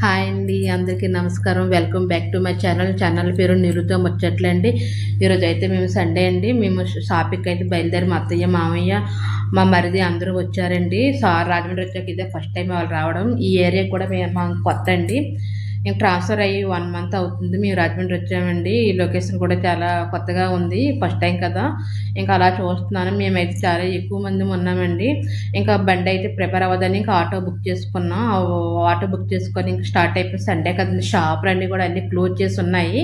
Hi అండి అందరికీ నమస్కారం. Welcome back to my channel. Channel పేరు నిరుతో ముచ్చట్లండి ఈరోజు అయితే మేము సండే అండి. మేము షాపింగ్కి అయితే బయలుదేరి మా అత్తయ్య మామయ్య మా మరిది అందరూ వచ్చారండి. సార్ రాజమండ్రి వచ్చాక ఇదే ఫస్ట్ టైం వాళ్ళు రావడం. ఈ ఏరియా కూడా మేము కొత్త అండి. ఇంకా ట్రాన్స్ఫర్ అయ్యి వన్ మంత్ అవుతుంది. మేము రాజమండ్రి వచ్చామండి. ఈ లొకేషన్ కూడా చాలా కొత్తగా ఉంది. ఫస్ట్ టైం కదా. ఇంకా అలా చూస్తున్నాను. మేమైతే చాలా ఎక్కువ మంది ఉన్నామండి. ఇంకా బండి అయితే ప్రిపేర్ అవ్వదని ఇంకా ఆటో బుక్ చేసుకున్నాం. ఆటో బుక్ చేసుకొని ఇంకా స్టార్ట్ అయిపోయి సండే కదండి. షాపులు అన్నీ కూడా అన్నీ క్లోజ్ చేసి ఉన్నాయి.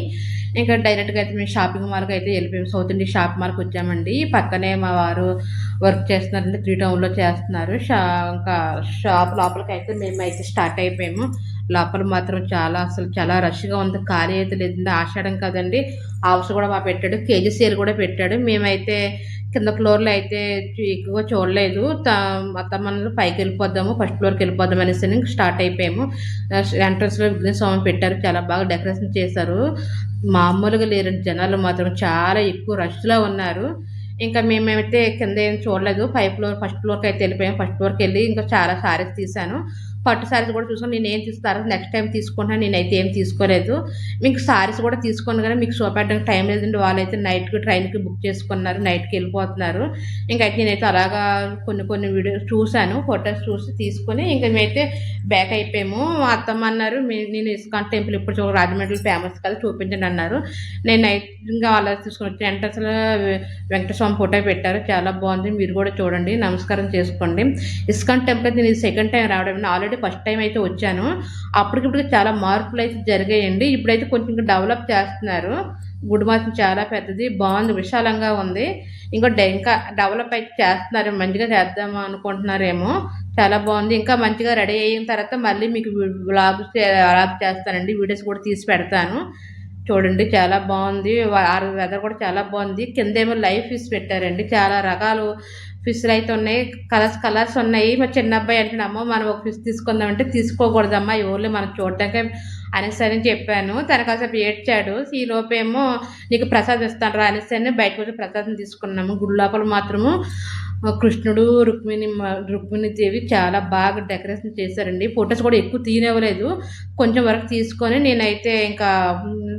ఇంకా డైరెక్ట్గా అయితే మేము షాపింగ్ మాల్కి అయితే వెళ్ళిపోయాం. సౌత్ ఇండియా షాప్ మాల్కి వచ్చామండి. పక్కనే మా వారు వర్క్ చేస్తున్నారండి. త్రీ టౌన్లో చేస్తున్నారు. షా ఇంకా షాప్ లోపలికి అయితే మేము అయితే స్టార్ట్ అయిపోయాము. లోపల మాత్రం చాలా అసలు చాలా రష్గా ఉంది. ఖాళీ అయితే లేదండి. ఆషాఢం కదండి. హౌస్ కూడా మా పెట్టాడు. కేజీ సేల్ కూడా పెట్టాడు. మేమైతే కింద ఫ్లోర్లో అయితే ఎక్కువగా చూడలేదు. మొత్తం మనం పైకి వెళ్ళిపోద్దాము ఫస్ట్ ఫ్లోర్కి వెళ్ళిపోదాం అనేసి స్టార్ట్ అయిపోయాము. ఎంట్రన్స్లో విఘ్న స్వామి పెట్టారు. చాలా బాగా డెకరేషన్ చేశారు. మామూలుగా లేరు. జనాలు మాత్రం చాలా ఎక్కువ రష్లో ఉన్నారు. ఇంకా మేమైతే కింద ఏం చూడలేదు. పై ఫ్లోర్ ఫస్ట్ ఫ్లోర్కి అయితే వెళ్ళిపోయాము ఫస్ట్ ఫ్లోర్కి వెళ్ళి ఇంకా చాలా సారీస్ తీశాను. పట్టు సారీస్ కూడా చూసుకొని నేను ఏం తీస్తాను నెక్స్ట్ టైం తీసుకుంటాను నేనైతే ఏం తీసుకోలేదు. మీకు సారీస్ కూడా తీసుకోను కానీ మీకు చూపెట్టడానికి టైం లేదండి. వాళ్ళైతే నైట్కి ట్రైన్కి బుక్ చేసుకున్నారు నైట్కి వెళ్ళిపోతున్నారు. ఇంకైతే నేనైతే అలాగా కొన్ని కొన్ని వీడియోస్ చూశాను ఫొటోస్ చూసి తీసుకొని ఇంకా మేమైతే బ్యాక్ అయిపోయాము. అత్తమ్మ అన్నారు నేను ఇస్కాన్ టెంపుల్ ఇప్పుడు చూ రాజమండ్రి ఫేమస్ కదా చూపించండి అన్నారు. నేను నైట్ ఇంకా అలా తీసుకుని వచ్చి ఎంట్రన్స్లో వెంకటస్వామి ఫోటో పెట్టారు. చాలా బాగుంది మీరు కూడా చూడండి నమస్కారం చేసుకోండి. ఇస్కాన్ టెంపుల్ నేను సెకండ్ టైం రావడం ఆల్రెడీ అయితే ఫస్ట్ టైం అయితే వచ్చాను. అప్పటికిప్పుడు చాలా మార్పులు అయితే జరిగాయండి. ఇప్పుడైతే కొంచెం డెవలప్ చేస్తున్నారు. గుడి మాత్రం చాలా పెద్దది బాగుంది విశాలంగా ఉంది. ఇంకా ఇంకా డెవలప్ అయితే చేస్తున్నారు. మంచిగా చేద్దాము అనుకుంటున్నారేమో. చాలా బాగుంది. ఇంకా మంచిగా రెడీ అయిన తర్వాత మళ్ళీ మీకు బ్లాగ్ బ్లాగ్ చేస్తానండి. వీడియోస్ కూడా తీసి పెడతాను. చూడండి చాలా బాగుంది. వెదర్ కూడా చాలా బాగుంది. కిందేమో లైఫ్ ఇస్ పెట్టారండి చాలా రకాలు ఫిష్లు అయితే ఉన్నాయి. కలర్స్ కలర్స్ ఉన్నాయి. మా చిన్న అబ్బాయి అంటే అమ్మ మనం ఒక ఫిష్ తీసుకుందామంటే తీసుకోకూడదమ్మా ఓన్లీ మనం చూడటానికి అనేసి అని చెప్పాను. తన కాసేపు ఏడ్చాడు. ఈ లోపేమో నీకు ప్రసాదం ఇస్తాను రా అనేసి అని బయటకు వచ్చి ప్రసాదం తీసుకున్నాము. గుడి లోపల మాత్రము. కృష్ణుడు రుక్మిణి రుక్మిణి దేవి చాలా బాగా డెకరేషన్ చేశారండి. ఫొటోస్ కూడా ఎక్కువ తీయనివ్వలేదు. కొంచెం వరకు తీసుకొని నేనైతే ఇంకా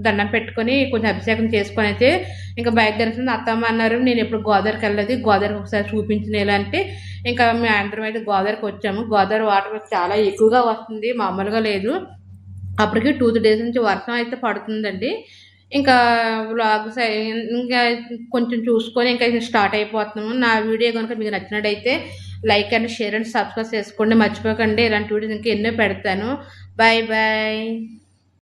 దండం పెట్టుకొని కొంచెం అభిషేకం చేసుకొని అయితే ఇంకా బయలుదేరుతుంది. అత్తమ్మ అన్నారు నేను ఎప్పుడు గోదావరికి వెళ్ళలేదు. గోదావరికి ఒకసారి చూపించిన అంటే ఇంకా మేము అందరం అయితే గోదావరికి వచ్చాము. గోదావరి వాటర్ చాలా ఎక్కువగా వస్తుంది. మామూలుగా లేదు. అప్పటికి టూ త్రీ డేస్ నుంచి వర్షం అయితే పడుతుందండి. ఇంకా వ్లాగ్స్ ఇంకా కొంచెం చూసుకొని ఇంకా స్టార్ట్ అయిపోతున్నాము. నా వీడియో కనుక మీకు నచ్చినట్టయితే like and share and subscribe చేసుకోండి. మర్చిపోకండి. ఇలాంటి వీడియోస్ ఇంకా ఎన్నో పెడతాను. Bye bye.